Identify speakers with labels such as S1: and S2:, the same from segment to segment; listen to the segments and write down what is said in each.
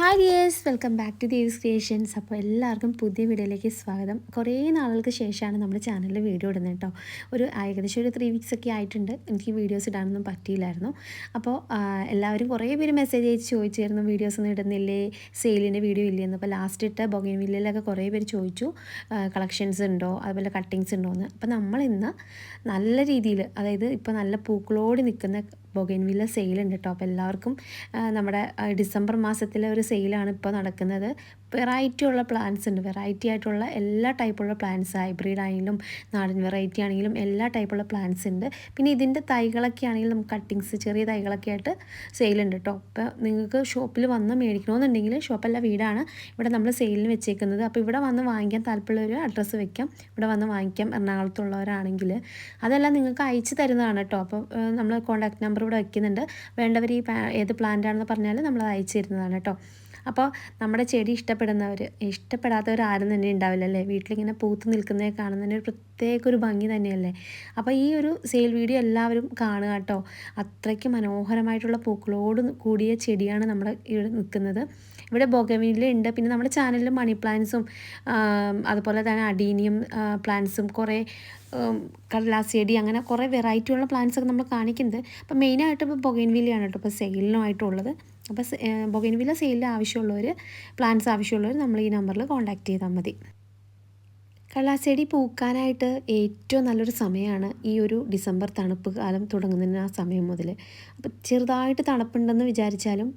S1: Hi dears welcome back to Devi's creations അപ്പോൾ എല്ലാവർക്കും പുതിയ വീഡിയോയിലേക്ക് സ്വാഗതം. കുറേ നാളുകൾക്ക് ശേഷമാണ് നമ്മുടെ ചാനലിൽ വീഡിയോ ഇടുന്നത് കേട്ടോ. ഒരു ഏകദേശം ഒരു ത്രീ വീക്സ് ഒക്കെ ആയിട്ടുണ്ട്. എനിക്ക് വീഡിയോസ് ഇടാനൊന്നും പറ്റിയില്ലായിരുന്നു. അപ്പോൾ എല്ലാവരും കുറേ പേര് മെസ്സേജ് അയച്ച് ചോദിച്ചായിരുന്നു വീഡിയോസ് ഒന്നും ഇടുന്നില്ലേ? സെയിലിന്റെ വീഡിയോ ഇല്ലെന്ന്. അപ്പോൾ ലാസ്റ്റ് ഇട്ട ബൊഗൈൻ വില്ലയിലൊക്കെ കുറേ പേര് ചോദിച്ചു കളക്ഷൻസ് ഉണ്ടോ? അതുപോലെ കട്ടിങ്സ് ഉണ്ടോ എന്ന്. അപ്പോൾ നമ്മളിന്ന് നല്ല രീതിയിൽ അതായത് ഇപ്പോൾ നല്ല പൂക്കളോട് നിൽക്കുന്ന ബൊഗൈൻവില്ല സെയിലുണ്ട് കേട്ടോ. അപ്പോൾ എല്ലാവർക്കും നമ്മുടെ ഡിസംബർ മാസത്തിലെ ഒരു സെയിലാണ് ഇപ്പോൾ നടക്കുന്നത്. വെറൈറ്റി ഉള്ള പ്ലാന്റ്സ് ഉണ്ട്. വെറൈറ്റി ആയിട്ടുള്ള എല്ലാ ടൈപ്പുള്ള പ്ലാന്റ്സ് ഹൈബ്രിഡ് ആണെങ്കിലും നാടൻ വെറൈറ്റി ആണെങ്കിലും എല്ലാ ടൈപ്പുള്ള പ്ലാന്റ്സ് ഉണ്ട്. പിന്നെ ഇതിന്റെ തൈകളൊക്കെ ആണെങ്കിലും നമുക്ക് കട്ടിങ്സ് ചെറിയ തൈകളൊക്കെ ആയിട്ട് സെയിൽ ഉണ്ട് കേട്ടോ. അപ്പോൾ നിങ്ങൾക്ക് ഷോപ്പിൽ വന്ന് മേടിക്കണമെന്നുണ്ടെങ്കിൽ ഷോപ്പല്ല വീടാണ്. ഇവിടെ നമ്മൾ സെയിലിന് വെച്ചേക്കുന്നത്. അപ്പോൾ ഇവിടെ വന്ന് വാങ്ങിക്കാൻ താല്പര്യമുള്ളവർ അഡ്രസ്സ് വെക്കാം. ഇവിടെ വന്ന് വാങ്ങിക്കാം. എറണാകുളത്തുള്ളവരാണെങ്കിൽ. അതെല്ലാം നിങ്ങൾക്ക് അയച്ചു തരുന്നതാണ് കേട്ടോ. അപ്പോൾ നമ്മൾ കോൺടാക്ട് നമ്പർ ഇവിടെ വയ്ക്കുന്നുണ്ട് വേണ്ടവർ ഈ ഏത് പ്ലാന്റ് ആണെന്ന് പറഞ്ഞാൽ നമ്മൾ അയച്ചു തരുന്നതാണ് കേട്ടോ. അപ്പോൾ നമ്മുടെ ചെടി ഇഷ്ടപ്പെടുന്നവർ ഇഷ്ടപ്പെടാത്തവർ ആരും തന്നെ ഉണ്ടാവില്ല അല്ലേ വീട്ടിലിങ്ങനെ പൂത്ത് നിൽക്കുന്നത് കാണുന്നതിന് ഒരു പ്രത്യേക ഒരു ഭംഗി തന്നെയല്ലേ? അപ്പോൾ ഈ ഒരു സെയിൽ വീഡിയോ എല്ലാവരും കാണുക കേട്ടോ. അത്രയ്ക്ക് മനോഹരമായിട്ടുള്ള പൂക്കളോട് കൂടിയ ചെടിയാണ് നമ്മുടെ ഇവിടെ നിൽക്കുന്നത്. ഇവിടെ ബൊഗവിനിൽ ഉണ്ട്. പിന്നെ നമ്മുടെ ചാനലിൽ മണി പ്ലാന്റ്സും അതുപോലെ തന്നെ അഡീനിയം പ്ലാന്റ്സും കുറേ ഉം, കടലാസ് ചെടി അങ്ങനെ കുറേ വെറൈറ്റി ഉള്ള പ്ലാന്റ്സ് ഒക്കെ നമ്മൾ കാണിക്കുന്നത് അപ്പോൾ മെയിനായിട്ട് ഇപ്പോൾ ബൊഗൈൻവില്ലയാണ് കേട്ടോ ഇപ്പോൾ സെയിലിനുമായിട്ടുള്ളത് അപ്പോൾ ബൊഗൈൻവില്ല സെയിലിൽ ആവശ്യമുള്ളവർ പ്ലാന്റ്സ് ആവശ്യമുള്ളവർ നമ്മൾ ഈ നമ്പറിൽ കോൺടാക്റ്റ് ചെയ്താൽ മതി. കള്ളാച്ചെടി പൂക്കാനായിട്ട് ഏറ്റവും നല്ലൊരു സമയമാണ് ഈ ഒരു ഡിസംബർ തണുപ്പ് കാലം തുടങ്ങുന്നതിന് ആ സമയം മുതൽ. അപ്പോൾ ചെറുതായിട്ട് തണുപ്പുണ്ടെന്ന് വിചാരിച്ചാലും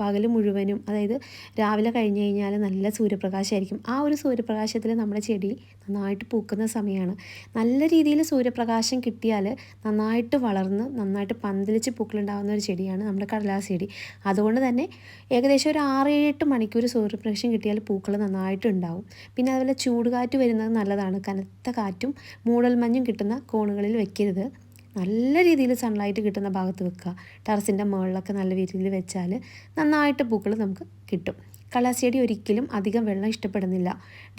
S1: പകൽ മുഴുവനും അതായത് രാവിലെ കഴിഞ്ഞ് കഴിഞ്ഞാൽ നല്ല സൂര്യപ്രകാശമായിരിക്കും ആ ഒരു സൂര്യപ്രകാശത്തിൽ നമ്മുടെ ചെടി നന്നായിട്ട് പൂക്കുന്ന സമയമാണ് നല്ല രീതിയിൽ സൂര്യപ്രകാശം കിട്ടിയാൽ നന്നായിട്ട് വളർന്ന് നന്നായിട്ട് പന്തലിച്ച് പൂക്കളുണ്ടാകുന്ന ഒരു ചെടിയാണ് നമ്മുടെ കടലാസ് ചെടി. അതുകൊണ്ട് തന്നെ ഏകദേശം ഒരു ആറ് എട്ട് മണിക്കൂർ സൂര്യപ്രകാശം കിട്ടിയാൽ പൂക്കൾ നന്നായിട്ട് ഉണ്ടാവും പിന്നെ അതുപോലെ ചൂടുകാറ്റ് വരുന്നത് നല്ലതാണ്. കനത്ത കാറ്റും മൂടൽമഞ്ഞും കിട്ടുന്ന കോണുകളിൽ വെക്കരുത്. നല്ല രീതിയിൽ സൺലൈറ്റ് കിട്ടുന്ന ഭാഗത്ത് വെക്കുക. ടെറസിന്റെ മുകളിലൊക്കെ നല്ല രീതിയിൽ വെച്ചാൽ നന്നായിട്ട് പൂക്കൾ നമുക്ക് കിട്ടും. കളാസിയടി ഒരിക്കലും അധികം വെള്ളം ഇഷ്ടപ്പെടുന്നില്ല.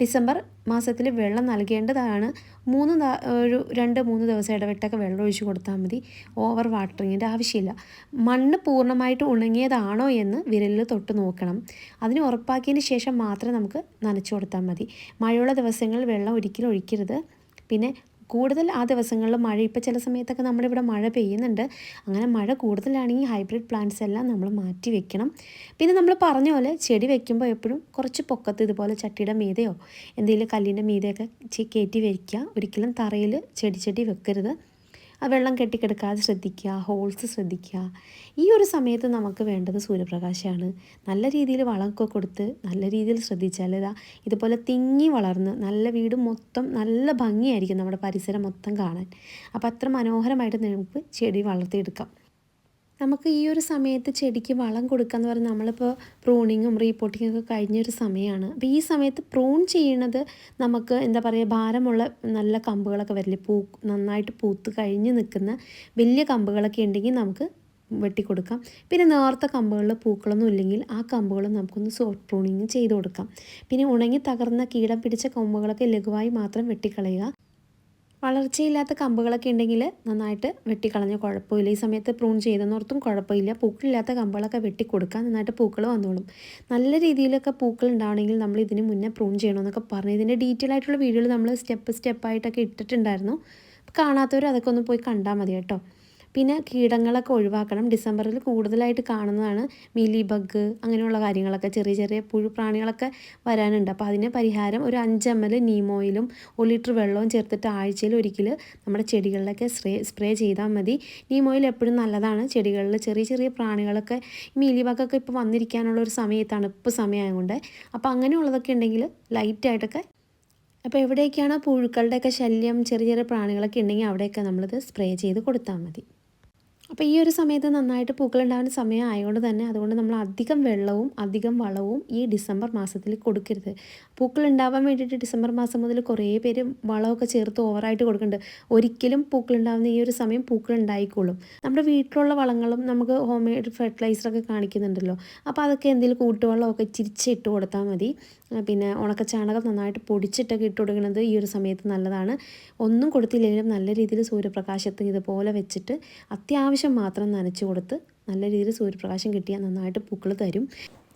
S1: ഡിസംബർ മാസത്തിൽ വെള്ളം നൽകേണ്ടതാണ്. മൂന്ന് ഒരു രണ്ട് മൂന്ന് ദിവസം ഇടവിട്ടൊക്കെ വെള്ളം ഒഴിച്ചു കൊടുത്താൽ മതി. ഓവർ വാട്ടറിങ്ങിന്റെ ആവശ്യമില്ല. മണ്ണ് പൂർണമായിട്ട് ഉണങ്ങിയതാണോ എന്ന് വിരലിൽ തൊട്ട് നോക്കണം. അതിന് ഉറപ്പാക്കിയതിന് ശേഷം മാത്രം നമുക്ക് നനച്ചു കൊടുത്താൽ മതി. മഴയുള്ള ദിവസങ്ങളിൽ വെള്ളം ഒരിക്കലും ഒഴിക്കരുത്. പിന്നെ കൂടുതൽ ആ ദിവസങ്ങളിൽ മഴ ഇപ്പോൾ ചില സമയത്തൊക്കെ നമ്മുടെ ഇവിടെ മഴ പെയ്യുന്നുണ്ട്. അങ്ങനെ മഴ കൂടുതലാണെങ്കിൽ ഹൈബ്രിഡ് പ്ലാന്റ്സ് എല്ലാം നമ്മൾ മാറ്റി വെക്കണം. പിന്നെ നമ്മൾ പറഞ്ഞ പോലെ ചെടി വെക്കുമ്പോൾ എപ്പോഴും കുറച്ച് പൊക്കത്ത് ഇതുപോലെ ചട്ടിയുടെ മീതയോ എന്തെങ്കിലും കല്ലിന്റെ മീതയൊക്കെ കയറ്റി വയ്ക്കുക ഒരിക്കലും തറയിൽ ചെടി ചെടി വെക്കരുത്. ആ വെള്ളം കെട്ടിക്കിടക്കാതെ ശ്രദ്ധിക്കുക ഹോൾസ് ശ്രദ്ധിക്കുക. ഈ ഒരു സമയത്ത് നമുക്ക് വേണ്ടത് സൂര്യപ്രകാശമാണ്. നല്ല രീതിയിൽ വളമൊക്കെ കൊടുത്ത് നല്ല രീതിയിൽ ശ്രദ്ധിച്ചാൽ ഇതാ ഇതുപോലെ തിങ്ങി വളർന്ന് നല്ല വീട് മൊത്തം നല്ല ഭംഗിയായിരിക്കും നമ്മുടെ പരിസരം മൊത്തം കാണാൻ. അപ്പോൾ അത്ര മനോഹരമായിട്ട് നമുക്ക് ചെടി വളർത്തിയെടുക്കാം. നമുക്ക് ഈ ഒരു സമയത്ത് ചെടിക്ക് വളം കൊടുക്കുക കൊടുക്കാന്ന് പറഞ്ഞാൽ നമ്മളിപ്പോൾ പ്രൂണിങ്ങും റീപോട്ടിങ്ങും ഒക്കെ കഴിഞ്ഞൊരു സമയമാണ് അപ്പോൾ ഈ സമയത്ത് പ്രൂൺ ചെയ്യണത് നമുക്ക് എന്താ പറയുക ഭാരമുള്ള നല്ല കമ്പുകളൊക്കെ വരില്ലേ പൂ നന്നായിട്ട് പൂത്ത് കഴിഞ്ഞ് നിൽക്കുന്ന വലിയ കമ്പുകളൊക്കെ ഉണ്ടെങ്കിൽ നമുക്ക് വെട്ടിക്കൊടുക്കാം. പിന്നെ നേർത്ത കമ്പുകളിൽ പൂക്കളൊന്നും ഇല്ലെങ്കിൽ ആ കമ്പുകൾ നമുക്കൊന്ന് സോഫ്റ്റ് പ്രൂണിങ് ചെയ്ത് കൊടുക്കാം. പിന്നെ ഉണങ്ങി തകർന്ന കീടം പിടിച്ച കൊമ്പുകളൊക്കെ ലഘുവായി മാത്രം വെട്ടിക്കളയുക. വളർച്ചയില്ലാത്ത കമ്പുകളൊക്കെ ഉണ്ടെങ്കിൽ നന്നായിട്ട് വെട്ടിക്കളഞ്ഞ കുഴപ്പമില്ല. ഈ സമയത്ത് പ്രൂൺ ചെയ്തെന്നോർത്തും കുഴപ്പമില്ല. പൂക്കളില്ലാത്ത കമ്പുകളൊക്കെ വെട്ടിക്കൊടുക്കാൻ നന്നായിട്ട് പൂക്കൾ വന്നോളും. നല്ല രീതിയിലൊക്കെ പൂക്കൾ ഉണ്ടാവണമെങ്കിൽ നമ്മൾ ഇതിന് മുന്നേ പ്രൂൺ ചെയ്യണമെന്നൊക്കെ പറഞ്ഞു. ഇതിന്റെ ഡീറ്റെയിൽ ആയിട്ടുള്ള വീഡിയോയിൽ നമ്മൾ സ്റ്റെപ്പ് സ്റ്റെപ്പായിട്ടൊക്കെ ഇട്ടിട്ടുണ്ടായിരുന്നു. കാണാത്തവർ അതൊക്കെ ഒന്ന് പോയി കണ്ടാൽ മതി കേട്ടോ. പിന്നെ കീടങ്ങളൊക്കെ ഒഴിവാക്കണം. ഡിസംബറിൽ കൂടുതലായിട്ട് കാണുന്നതാണ് മിലി ബഗ് അങ്ങനെയുള്ള കാര്യങ്ങളൊക്കെ. ചെറിയ ചെറിയ പുഴു പ്രാണികളൊക്കെ വരാനുണ്ട്. അപ്പോൾ അതിന് പരിഹാരം ഒരു അഞ്ച് എം എൽ നീമോയിലും ഒരു ലിറ്റർ വെള്ളവും ചേർത്തിട്ട് ആഴ്ചയിൽ ഒരിക്കൽ നമ്മുടെ ചെടികളിലൊക്കെ സ്പ്രേ സ്പ്രേ ചെയ്താൽ മതി. നീമോയിൽ എപ്പോഴും നല്ലതാണ്. ചെടികളിൽ ചെറിയ ചെറിയ പ്രാണികളൊക്കെ മീലി ബഗൊക്കെ ഇപ്പോൾ വന്നിരിക്കാനുള്ള ഒരു സമയത്താണ് ഇപ്പോൾ സമയമായതുകൊണ്ട്. അപ്പോൾ അങ്ങനെയുള്ളതൊക്കെ ഉണ്ടെങ്കിൽ ലൈറ്റായിട്ടൊക്കെ അപ്പോൾ എവിടെയൊക്കെയാണോ പുഴുക്കളുടെയൊക്കെ ശല്യം ചെറിയ ചെറിയ പ്രാണികളൊക്കെ ഉണ്ടെങ്കിൽ അവിടെയൊക്കെ നമ്മളിത് സ്പ്രേ ചെയ്ത് കൊടുത്താൽ മതി. അപ്പോൾ ഈ ഒരു സമയത്ത് നന്നായിട്ട് പൂക്കളുണ്ടാകുന്ന സമയം ആയതുകൊണ്ട് തന്നെ അതുകൊണ്ട് നമ്മൾ അധികം വെള്ളവും അധികം വളവും ഈ ഡിസംബർ മാസത്തിൽ കൊടുക്കരുത്. പൂക്കൾ ഉണ്ടാവാൻ വേണ്ടിയിട്ട് ഡിസംബർ മാസം മുതൽ കുറേ പേര് വളമൊക്കെ ചേർത്ത് ഓവറായിട്ട് കൊടുക്കുന്നുണ്ട്. ഒരിക്കലും പൂക്കൾ ഉണ്ടാകുന്ന ഈ ഒരു സമയം പൂക്കൾ ഉണ്ടായിക്കോളും. നമ്മുടെ വീട്ടിലുള്ള വളങ്ങളും നമുക്ക് ഹോം മെയ്ഡ് ഫെർട്ടിലൈസറൊക്കെ കാണിക്കുന്നുണ്ടല്ലോ. അപ്പോൾ അതൊക്കെ എന്തെങ്കിലും കൂട്ടുവെള്ളമൊക്കെ ചിരിച്ച് ഇട്ട് കൊടുത്താൽ മതി. പിന്നെ പിന്നെ ഉണക്കച്ചാണകം നന്നായിട്ട് പൊടിച്ചിട്ടൊക്കെ ഇട്ട് കൊടുക്കുന്നത് ഈ ഒരു സമയത്ത് നല്ലതാണ്. ഒന്നും കൊടുത്തില്ലെങ്കിലും നല്ല രീതിയിൽ സൂര്യപ്രകാശത്തിന് ഇതുപോലെ വെച്ചിട്ട് അത്യാവശ്യം മാത്രം നനച്ചു കൊടുത്ത് നല്ല രീതിയിൽ സൂര്യപ്രകാശം കിട്ടിയാൽ നന്നായിട്ട് പൂക്കൾ തരും.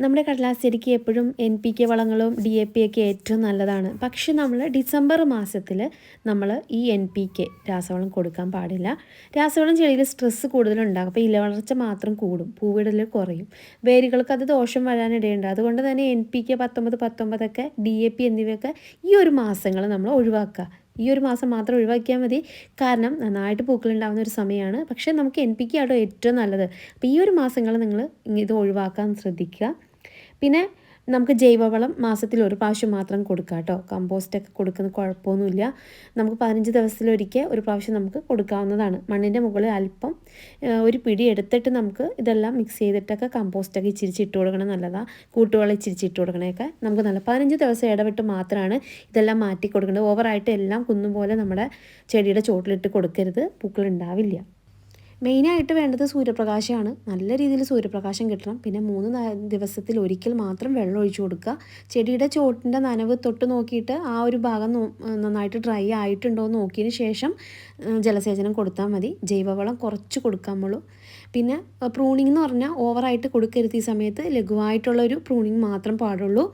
S1: നമ്മുടെ കടലാസ്സരിക്ക് എപ്പോഴും എൻ പി കെ വളങ്ങളും ഡി എ പി ഒക്കെ ഏറ്റവും നല്ലതാണ്. പക്ഷെ നമ്മൾ ഡിസംബർ മാസത്തിൽ നമ്മൾ ഈ എൻ പി കെ രാസവളം കൊടുക്കാൻ പാടില്ല. രാസവളം ചെടിയിൽ സ്ട്രെസ്സ് കൂടുതലുണ്ടാകും. അപ്പോൾ ഇലവളർച്ച മാത്രം കൂടും. പൂവിടൽ കുറയും. വേരുകൾക്ക് അത് ദോഷം വരാനിടയുണ്ട്. അതുകൊണ്ട് തന്നെ എൻ പി കെ പത്തൊമ്പത് പത്തൊമ്പതൊക്കെ ഡി എ പി എന്നിവയൊക്കെ ഈ ഒരു മാസങ്ങൾ നമ്മൾ ഒഴിവാക്കുക. ഈ ഒരു മാസം മാത്രം ഒഴിവാക്കിയാൽ മതി. കാരണം നന്നായിട്ട് പൂക്കളുണ്ടാകുന്ന ഒരു സമയമാണ്. പക്ഷേ നമുക്ക് എൻ പി കെ ആട്ടോ ഏറ്റവും നല്ലത്. അപ്പോൾ ഈ ഒരു മാസങ്ങൾ നിങ്ങൾ ഇത് ഒഴിവാക്കാൻ ശ്രദ്ധിക്കുക. പിന്നെ നമുക്ക് ജൈവവളം മാസത്തിൽ ഒരു പ്രാവശ്യം മാത്രം കൊടുക്കാം കേട്ടോ. കമ്പോസ്റ്റൊക്കെ കൊടുക്കുന്ന കുഴപ്പമൊന്നുമില്ല. നമുക്ക് പതിനഞ്ച് ദിവസത്തിലൊരിക്കൽ ഒരു പ്രാവശ്യം നമുക്ക് കൊടുക്കാവുന്നതാണ്. മണ്ണിന്റെ മുകളിൽ അല്പം ഒരു പിടി എടുത്തിട്ട് നമുക്ക് ഇതെല്ലാം മിക്സ് ചെയ്തിട്ടൊക്കെ കമ്പോസ്റ്റൊക്കെ ഇച്ചിരിച്ച് ഇട്ട് കൊടുക്കണം നല്ലതാണ് കൂട്ടുവളം ഇച്ചിരിച്ച് ഇട്ട് കൊടുക്കണേക്കെ നമുക്ക് നല്ല പതിനഞ്ച് ദിവസം ഇടവിട്ട് മാത്രമാണ് ഇതെല്ലാം മാറ്റി കൊടുക്കേണ്ടത്. ഓവറായിട്ട് എല്ലാം കുന്നുപോലെ നമ്മുടെ ചെടിയുടെ ചോട്ടിലിട്ട് കൊടുക്കരുത്. പൂക്കൾ ഉണ്ടാവില്ല. മെയിനായിട്ട് വേണ്ടത് സൂര്യപ്രകാശമാണ്. നല്ല രീതിയിൽ സൂര്യപ്രകാശം കിട്ടണം. പിന്നെ മൂന്ന് ദിവസത്തിൽ ഒരിക്കൽ മാത്രം വെള്ളം ഒഴിച്ചു കൊടുക്കുക. ചെടിയുടെ ചോട്ടിന്റെ നനവ് തൊട്ട് നോക്കിയിട്ട് ആ ഒരു ഭാഗം നന്നായിട്ട് ഡ്രൈ ആയിട്ടുണ്ടോ എന്ന് നോക്കിയതിന് ശേഷം ജലസേചനം കൊടുത്താൽ മതി. ജൈവവളം കുറച്ച് കൊടുക്കാമുള്ളൂ പിന്നെ പ്രൂണിംഗ് എന്ന് പറഞ്ഞാൽ ഓവറായിട്ട് കൊടുക്കരുത് ഈ സമയത്ത്. ലഘുവായിട്ടുള്ള ഒരു പ്രൂണിങ് മാത്രം പാടുള്ളൂ.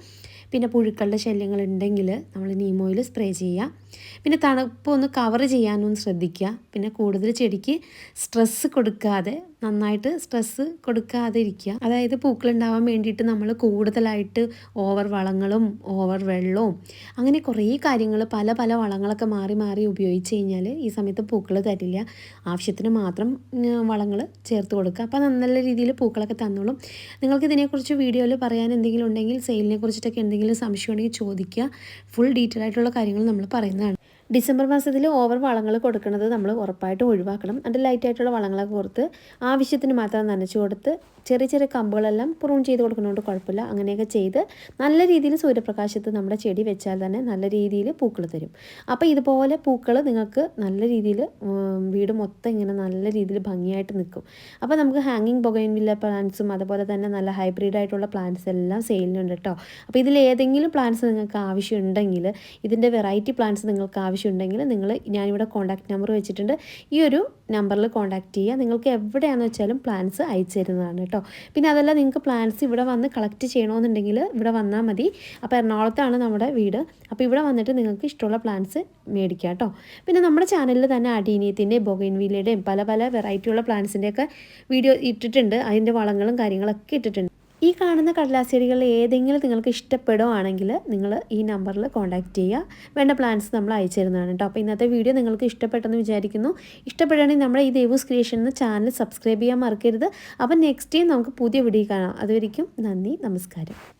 S1: പിന്നെ പുഴുക്കളുടെ ശല്യങ്ങൾ ഉണ്ടെങ്കിൽ നമ്മൾ നീമോയിൽ സ്പ്രേ ചെയ്യുക. പിന്നെ തണുപ്പൊന്ന് കവർ ചെയ്യാനൊന്ന് ശ്രദ്ധിക്കുക. പിന്നെ കൂടുതൽ ചെടിക്ക് സ്ട്രെസ്സ് കൊടുക്കാതെ നന്നായിട്ട് സ്ട്രെസ്സ് കൊടുക്കാതിരിക്കുക. അതായത് പൂക്കളുണ്ടാവാൻ വേണ്ടിയിട്ട് നമ്മൾ കൂടുതലായിട്ട് ഓവർ വളങ്ങളും ഓവർ വെള്ളവും അങ്ങനെ കുറേ കാര്യങ്ങൾ പല പല വളങ്ങളൊക്കെ മാറി മാറി ഉപയോഗിച്ച് കഴിഞ്ഞാൽ ഈ സമയത്ത് പൂക്കൾ തരില്ല. ആവശ്യത്തിന് മാത്രം വളങ്ങൾ ചേർത്ത് കൊടുക്കുക. അപ്പോൾ നല്ല രീതിയിൽ പൂക്കളൊക്കെ തന്നോളും. നിങ്ങൾക്ക് ഇതിനെക്കുറിച്ച് വീഡിയോയിൽ പറയാൻ എന്തെങ്കിലും ഉണ്ടെങ്കിൽ സെയിലിനെ കുറിച്ചിട്ടൊക്കെ എന്തെങ്കിലും സംശയമുണ്ടെങ്കിൽ ചോദിക്കുക. ഫുൾ ഡീറ്റെയിൽ ആയിട്ടുള്ള കാര്യങ്ങൾ നമ്മൾ പറയുന്നതാണ്. ഡിസംബർ മാസത്തിൽ ഓവർ വളങ്ങൾ കൊടുക്കുന്നത് നമ്മൾ ഉറപ്പായിട്ടും ഒഴിവാക്കണം. അതിന്റെ ലൈറ്റായിട്ടുള്ള വളങ്ങളൊക്കെ കൊടുത്ത് ആവശ്യത്തിന് മാത്രം നനച്ചു കൊടുത്ത് ചെറിയ ചെറിയ കമ്പുകളെല്ലാം പ്രൂൺ ചെയ്ത് കൊടുക്കുന്നതുകൊണ്ട് കുഴപ്പമില്ല. അങ്ങനെയൊക്കെ ചെയ്ത് നല്ല രീതിയിൽ സൂര്യപ്രകാശത്ത് നമ്മുടെ ചെടി വെച്ചാൽ തന്നെ നല്ല രീതിയിൽ പൂക്കൾ തരും. അപ്പോൾ ഇതുപോലെ പൂക്കൾ നിങ്ങൾക്ക് നല്ല രീതിയിൽ വീട് മൊത്തം ഇങ്ങനെ നല്ല രീതിയിൽ ഭംഗിയായിട്ട് നിൽക്കും. അപ്പോൾ നമുക്ക് ഹാങ്ങിങ് ബൊഗൈൻവില്ല പ്ലാന്റ്സും അതുപോലെ തന്നെ നല്ല ഹൈബ്രിഡ് ആയിട്ടുള്ള പ്ലാന്റ്സ് എല്ലാം സെയിലിനുണ്ട് കേട്ടോ. അപ്പോൾ ഇതിൽ ഏതെങ്കിലും പ്ലാന്റ്സ് നിങ്ങൾക്ക് ആവശ്യമുണ്ടെങ്കിൽ ഇതിന്റെ വെറൈറ്റി പ്ലാന്റ്സ് നിങ്ങൾക്ക് ആവശ്യമുണ്ടെങ്കിൽ നിങ്ങൾ ഞാനിവിടെ കോൺടാക്റ്റ് നമ്പർ വെച്ചിട്ടുണ്ട്. ഈ ഒരു നമ്പറിൽ കോൺടാക്റ്റ് ചെയ്യുക. നിങ്ങൾക്ക് എവിടെയാണെന്ന് വെച്ചാലും പ്ലാന്റ്സ് അയച്ചു തരുന്നതാണ് കേട്ടോ. പിന്നെ അതല്ല നിങ്ങൾക്ക് പ്ലാൻസ് ഇവിടെ വന്ന് കളക്ട് ചെയ്യണമെന്നുണ്ടെങ്കിൽ ഇവിടെ വന്നാൽ മതി. അപ്പോൾ എറണാകുളത്താണ് നമ്മുടെ വീട്. അപ്പോൾ ഇവിടെ വന്നിട്ട് നിങ്ങൾക്ക് ഇഷ്ടമുള്ള പ്ലാൻസ് മേടിക്കാം കേട്ടോ. പിന്നെ നമ്മുടെ ചാനലിൽ തന്നെ അടീനിയത്തിന്റെ ബൊഗൈൻവീലയുടെയും പല പല വെറൈറ്റിയുള്ള പ്ലാന്റ്സിന്റെയൊക്കെ വീഡിയോ ഇട്ടിട്ടുണ്ട്. അതിന്റെ വളങ്ങളും കാര്യങ്ങളൊക്കെ ഇട്ടിട്ടുണ്ട്. ഈ കാണുന്ന കടലാസ് ഏതെങ്കിലും നിങ്ങൾക്ക് ഇഷ്ടപ്പെടുകയാണെങ്കിൽ നിങ്ങൾ ഈ നമ്പറിൽ കോൺടാക്റ്റ് ചെയ്യുക. വേണ്ട പ്ലാൻസ് നമ്മൾ അയച്ചു തരുന്നതാണ് കേട്ടോ. അപ്പോൾ ഇന്നത്തെ വീഡിയോ നിങ്ങൾക്ക് ഇഷ്ടപ്പെട്ടെന്ന് വിചാരിക്കുന്നു. ഇഷ്ടപ്പെടുകയാണെങ്കിൽ നമ്മുടെ ഈ ദേവൂസ് ക്രിയേഷൻ എന്ന ചാനൽ സബ്സ്ക്രൈബ് ചെയ്യാൻ മറക്കരുത്. അപ്പം നെക്സ്റ്റ് ടൈം നമുക്ക് പുതിയ വീഡിയോ കാണാം. അതുവരിക്കും നന്ദി നമസ്കാരം.